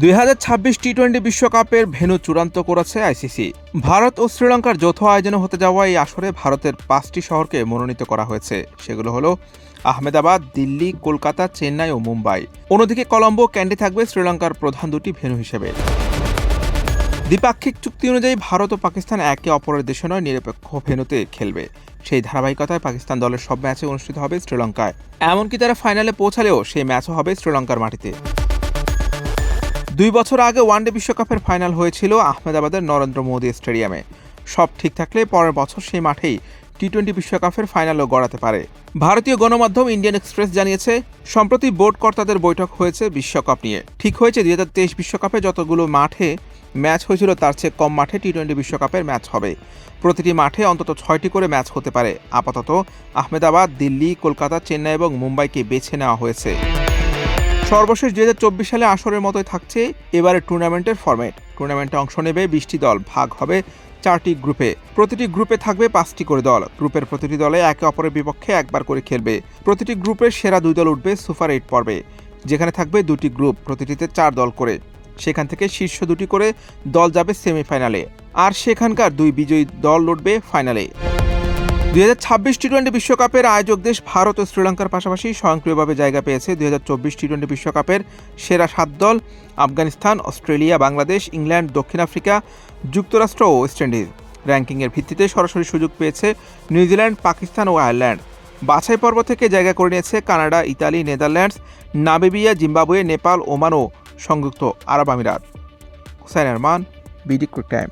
দুই হাজার ছাব্বিশ টি টোয়েন্টি বিশ্বকাপের ভেন্যু চূড়ান্ত করেছে আইসিসি। ভারত ও শ্রীলঙ্কার যৌথ আয়োজনে হতে যাওয়া এই আসরে ভারতের পাঁচটি শহরকে মনোনীত করা হয়েছে। সেগুলো হলো আহমেদাবাদ, দিল্লি, কলকাতা, চেন্নাই ও মুম্বাই। অন্যদিকে কলম্বো, ক্যান্ডি থাকবে শ্রীলঙ্কার প্রধান দুটি ভেন্যু হিসেবে। দ্বিপাক্ষিক চুক্তি অনুযায়ী ভারত ও পাকিস্তান একে অপরের দেশে নয়, নিরপেক্ষ ভেন্যুতে খেলবে। সেই ধারাবাহিকতায় পাকিস্তান দলের সব ম্যাচে অনুষ্ঠিত হবে শ্রীলঙ্কায়। এমনকি তারা ফাইনালে পৌঁছালেও সেই ম্যাচও হবে শ্রীলঙ্কার মাটিতে। দুই বছর আগে ওয়ানডে বিশ্বকাপের ফাইনাল হয়েছিল আহমেদাবাদের নরেন্দ্র মোদী স্টেডিয়ামে। সব ঠিক থাকলে পরের বছর সেই মাঠেই টি টোয়েন্টি বিশ্বকাপের ফাইনালও গড়াতে পারে। ভারতীয় গণমাধ্যম ইন্ডিয়ান এক্সপ্রেস জানিয়েছে, সম্প্রতি বোর্ড কর্তাদের বৈঠক হয়েছে বিশ্বকাপ নিয়ে। ঠিক হয়েছে, দুই হাজার তেইশ বিশ্বকাপে যতগুলো মাঠে ম্যাচ হয়েছিল, তার চেয়ে কম মাঠে টি টোয়েন্টি বিশ্বকাপের ম্যাচ হবে। প্রতিটি মাঠে অন্তত ছয়টি করে ম্যাচ হতে পারে। আপাতত আহমেদাবাদ, দিল্লি, কলকাতা, চেন্নাই এবং মুম্বাইকে বেছে নেওয়া হয়েছে। সর্বশেষ দু হাজার চব্বিশ সালে আসরের মতোই থাকছে এবারে টুর্নামেন্টের ফরম্যাট টুর্নামেন্টে অংশ নেবে বিশটি দল, ভাগ হবে চারটি গ্রুপে। প্রতিটি গ্রুপে থাকবে পাঁচটি করে দল। গ্রুপের প্রতিটি দলে একে অপরের বিপক্ষে একবার করে খেলবে। প্রতিটি গ্রুপের সেরা দুই দল উঠবে সুপার এইট পর্বে। যেখানে থাকবে দুটি গ্রুপ, প্রতিটিতে চার দল করে। সেখান থেকে শীর্ষ দুটি করে দল যাবে সেমিফাইনালে। আর সেখানকার দুই বিজয়ী দল লড়বে ফাইনালে। দুই হাজার ছাব্বিশ টি টোয়েন্টি বিশ্বকাপের আয়োজক দেশ ভারত ও শ্রীলঙ্কার পাশাপাশি স্বয়ংক্রিয়ভাবে জায়গা পেয়েছে দুই হাজার চব্বিশ টি টোয়েন্টি বিশ্বকাপের সেরা সাত দল, আফগানিস্তান, অস্ট্রেলিয়া, বাংলাদেশ, ইংল্যান্ড, দক্ষিণ আফ্রিকা, যুক্তরাষ্ট্র ও ওয়েস্ট ইন্ডিজ র্যাঙ্কিংয়ের ভিত্তিতে সরাসরি সুযোগ পেয়েছে নিউজিল্যান্ড, পাকিস্তান ও আয়ারল্যান্ড। বাছাই পর্ব থেকে জায়গা করে নিয়েছে Canada, Italy, Netherlands, Namibia, Zimbabwe, Nepal, Oman ও সংযুক্ত আরব আমিরাত। Hussain Arman, BD time